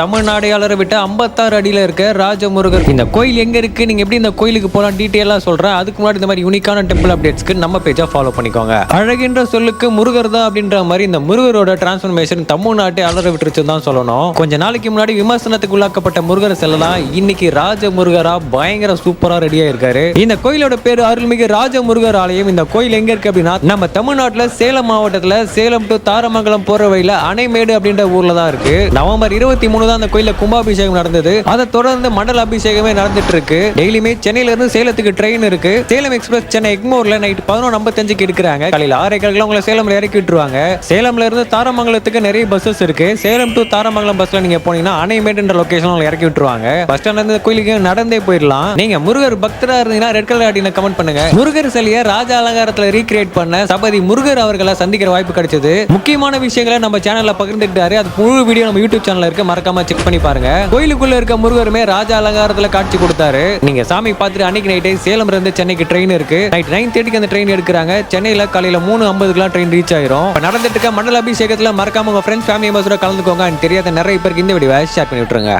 தமிழ்நாடையாளரை விட்டு ஐம்பத்தாறு அடியில் இருக்க ராஜமுருகர் இந்த கோயில் எங்கே இருக்குது நீங்கள் எப்படி இந்த கோயிலுக்கு போகலாம் டீட்டெயிலாக சொல்கிறேன் அதுக்கு முன்னாடி இந்த மாதிரி யூனிக்கான டெம்பிள் அப்டேட்ஸ்க்கு நம்ம பேஜை ஃபாலோ பண்ணிக்கோங்க. அழகின்ற சொல்லுக்கு முருகர் தான் அப்படின்ற மாதிரி இந்த முருகரோட டிரான்ஸ்ஃபர்மேஷன் தமிழ்நாட்டை அளர விட்டுருச்சு தான் சொல்லணும். கொஞ்ச நாளைக்கு முன்னாடி விமர்சனத்துக்கு உள்ளாக்கப்பட்ட முருகர் செல்லலாம். இன்னைக்கு ராஜ முருகரா பயங்கர சூப்பராக ரெடியாக இருக்காரு இந்த கோயிலோட பேர் அருள்மிகு ராஜ முருகர் ஆலயம் இந்த கோயில் எங்கே இருக்குது அப்படின்னா நம்ம தமிழ்நாட்டில் சேலம் மாவட்டத்தில் சேலம் டு தாரமங்கலம் போகிற வழியில் அணைமேடு அப்படின்ற ஊரில் தான் இருக்குது நவம்பர் இருபத்தி மூணு தான் அந்த கோயில்ல கும்பாபிஷேகம் நடந்தது. அதை தொடர்ந்து மண்டல அபிஷேகமே நடந்துட்டு இருக்கு டெய்லியுமே சென்னையில இருந்து சேலத்துக்கு ட்ரெயின் இருக்கு. சேலம் எக்ஸ்பிரஸ் சென்னை எக்மோர்ல நைட் பதினொன்று ஐம்பத்தஞ்சுக்கு எடுக்கிறாங்க. காலையில் ஆறரை ஏக்கர்கள் உங்களை சேலம்ல இறக்கி விட்டுருவாங்க. சேலம்ல இருந்து தாரமங்கலத்துக்கு நிறைய பஸ்ஸஸ் இருக்கு. சேலம் டு தாரமங்கலம் பஸ்ல நீங்க போனீங்கன்னா அணைமேடுன்ற லொகேஷன் உங்களை இறக்கி விட்டுருவாங்க. பஸ் ஸ்டாண்ட்ல இருந்து கோயிலுக்கு நடந்தே போயிடலாம். நீங்க முருகர் பக்தரா இருந்தீங்கன்னா ரெட் கலர் அப்படின்னு கமெண்ட் பண்ணுங்க. முருகர் சிலையை ராஜ அலங்காரத்துல ரீக்ரியேட் பண்ண சபதி முருகர் அவர்களை சந்திக்கிற வாய்ப்பு கிடைச்சது. முக்கியமான விஷயங்களை நம்ம சேனல்ல பகிர்ந்துட்டாரு அது முழு வீடியோ நம்ம யூடியூப் சேனல்ல இருக்கு. மறக்காம செக் பண்ணி பாருங்க. கோயிலுக்குள்ள இருக்க முருகருமே ராஜா அலங்காரத்துல காட்சி கொடுத்தாரு. நீங்க சாமி பார்த்துட்டு அன்னைக்கு நைட்டே சேலம் இருந்து சென்னைக்கு ட்ரெயின் இருக்கு. நைட் நைன் தேர்ட்டிக்கு அந்த ட்ரெயின் எடுக்கிறாங்க. சென்னையில காலையில மூணு ஐம்பதுக்குலாம் ட்ரெயின் ரீச் ஆயிரும். நடந்துட்டு இருக்க மண்டல அபிஷேகத்துல மறக்காம உங்க ஃப்ரெண்ட்ஸ் ஃபேமிலி மெம்பர்ஸோட கலந்துக்கோங்க. தெரியாத நிறைய பேருக்கு இந்த வீடியோ ஷேர் பண்ணி விட்டுருங்க.